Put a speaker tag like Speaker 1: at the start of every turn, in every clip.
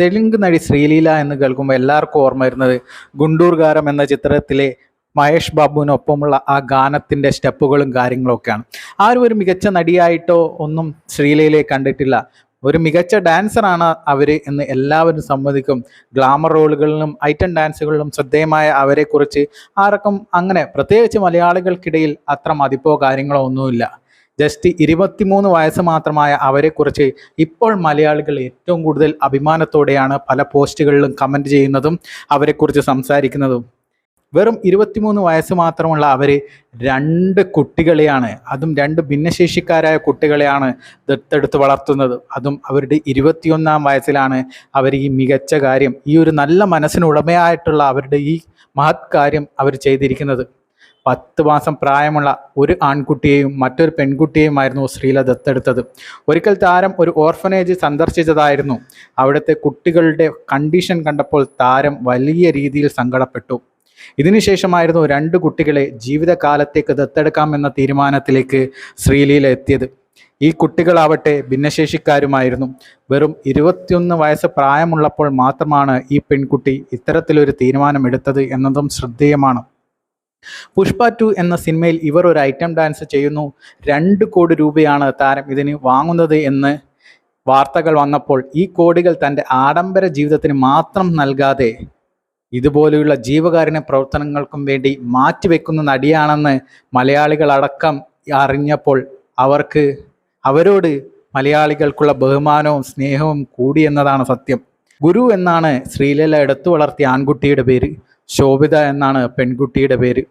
Speaker 1: തെലുങ്ക് നടി ശ്രീലീല എന്ന് കേൾക്കുമ്പോൾ എല്ലാവർക്കും ഓർമ്മ വരുന്നത് ഗുണ്ടൂർകാരം എന്ന ചിത്രത്തിലെ മഹേഷ് ബാബുവിനൊപ്പമുള്ള ആ ഗാനത്തിന്റെ സ്റ്റെപ്പുകളും കാര്യങ്ങളൊക്കെയാണ്. ആരും ഒരു മികച്ച നടിയായിട്ടോ ഒന്നും ശ്രീലീലയെ കണ്ടിട്ടില്ല. ഒരു മികച്ച ഡാൻസറാണ് അവർ എന്ന് എല്ലാവരും സമ്മതിക്കും. ഗ്ലാമർ റോളുകളിലും ഐറ്റം ഡാൻസുകളിലും ശ്രദ്ധേയമായ അവരെക്കുറിച്ച് ആർക്കും അങ്ങനെ പ്രത്യേകിച്ച് മലയാളികൾക്കിടയിൽ അത്ര മതിപ്പോ കാര്യങ്ങളോ ഒന്നുമില്ല. ജസ്റ്റ് ഇരുപത്തിമൂന്ന് വയസ്സ് മാത്രമായ അവരെക്കുറിച്ച് ഇപ്പോൾ മലയാളികൾ ഏറ്റവും കൂടുതൽ അഭിമാനത്തോടെയാണ് പല പോസ്റ്റുകളിലും കമന്റ് ചെയ്യുന്നതും അവരെക്കുറിച്ച് സംസാരിക്കുന്നതും. വെറും ഇരുപത്തിമൂന്ന് വയസ്സ് മാത്രമുള്ള അവർ രണ്ട് കുട്ടികളെയാണ് അതും രണ്ട് ഭിന്നശേഷിക്കാരായ കുട്ടികളെയാണ് ദത്തെടുത്ത് വളർത്തുന്നത്. അതും അവരുടെ ഇരുപത്തിയൊന്നാം വയസ്സിലാണ് അവർ ഈ മികച്ച കാര്യം ഈ ഒരു നല്ല മനസ്സിനുടമയായിട്ടുള്ള അവരുടെ ഈ മഹത് കാര്യം അവർ ചെയ്തിരിക്കുന്നത്. പത്ത് മാസം പ്രായമുള്ള ഒരു ആൺകുട്ടിയെയും മറ്റൊരു പെൺകുട്ടിയെയുമായിരുന്നു ശ്രീല ദത്തെടുത്തത്. ഒരിക്കൽ താരം ഒരു ഓർഫനേജ് സന്ദർശിച്ചതായിരുന്നു. അവിടുത്തെ കുട്ടികളുടെ കണ്ടീഷൻ കണ്ടപ്പോൾ താരം വലിയ രീതിയിൽ സങ്കടപ്പെട്ടു. ഇതിനുശേഷമായിരുന്നു രണ്ട് കുട്ടികളെ ജീവിതകാലത്തേക്ക് ദത്തെടുക്കാമെന്ന തീരുമാനത്തിലേക്ക് ശ്രീലീല എത്തിയത്. ഈ കുട്ടികളാവട്ടെ ഭിന്നശേഷിക്കാരുമായിരുന്നു. വെറും ഇരുപത്തിയൊന്ന് വയസ്സ് പ്രായമുള്ളപ്പോൾ മാത്രമാണ് ഈ പെൺകുട്ടി ഇത്തരത്തിലൊരു തീരുമാനമെടുത്തത് എന്നതും ശ്രദ്ധേയമാണ്. പുഷ്പ ടു എന്ന സിനിമയിൽ ഇവർ ഒരു ഐറ്റം ഡാൻസ് ചെയ്യുന്നു. രണ്ട് കോടി രൂപയാണ് താരം ഇതിന് വാങ്ങുന്നത് എന്ന് വാർത്തകൾ വന്നപ്പോൾ ഈ കോടികൾ തന്റെ ആഡംബര ജീവിതത്തിന് മാത്രം നൽകാതെ ഇതുപോലെയുള്ള ജീവകാരുണ്യ പ്രവർത്തനങ്ങൾക്കും വേണ്ടി മാറ്റിവെക്കുന്ന നടിയാണെന്ന് മലയാളികളടക്കം അറിഞ്ഞപ്പോൾ അവർക്ക് അവരോട് മലയാളികൾക്കുള്ള ബഹുമാനവും സ്നേഹവും കൂടി എന്നതാണ് സത്യം. ഗുരു എന്നാണ് ശ്രീലല എടുത്തു വളർത്തിയ ആൺകുട്ടിയുടെ പേര്. ശോഭിത എന്നാണ് പെൺകുട്ടിയുടെ പേര്.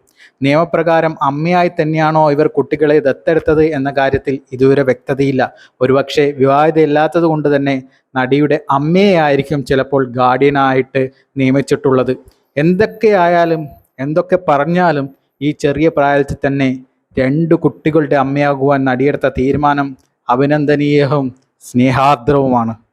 Speaker 1: നിയമപ്രകാരം അമ്മയായി തന്നെയാണോ ഇവർ കുട്ടികളെ ദത്തെടുത്തത് എന്ന കാര്യത്തിൽ ഇതുവരെ വ്യക്തതയില്ല. ഒരുപക്ഷെ വിവാഹിതയില്ലാത്തത് കൊണ്ട് തന്നെ നടിയുടെ അമ്മയായിരിക്കും ചിലപ്പോൾ ഗാർഡിയനായിട്ട് നിയമിച്ചിട്ടുള്ളത്. എന്തൊക്കെയായാലും എന്തൊക്കെ പറഞ്ഞാലും ഈ ചെറിയ പ്രായത്തിൽ തന്നെ രണ്ട് കുട്ടികളുടെ അമ്മയാകുവാൻ നടിയെടുത്ത തീരുമാനം അഭിനന്ദനീയവും സ്നേഹാർദ്രവുമാണ്.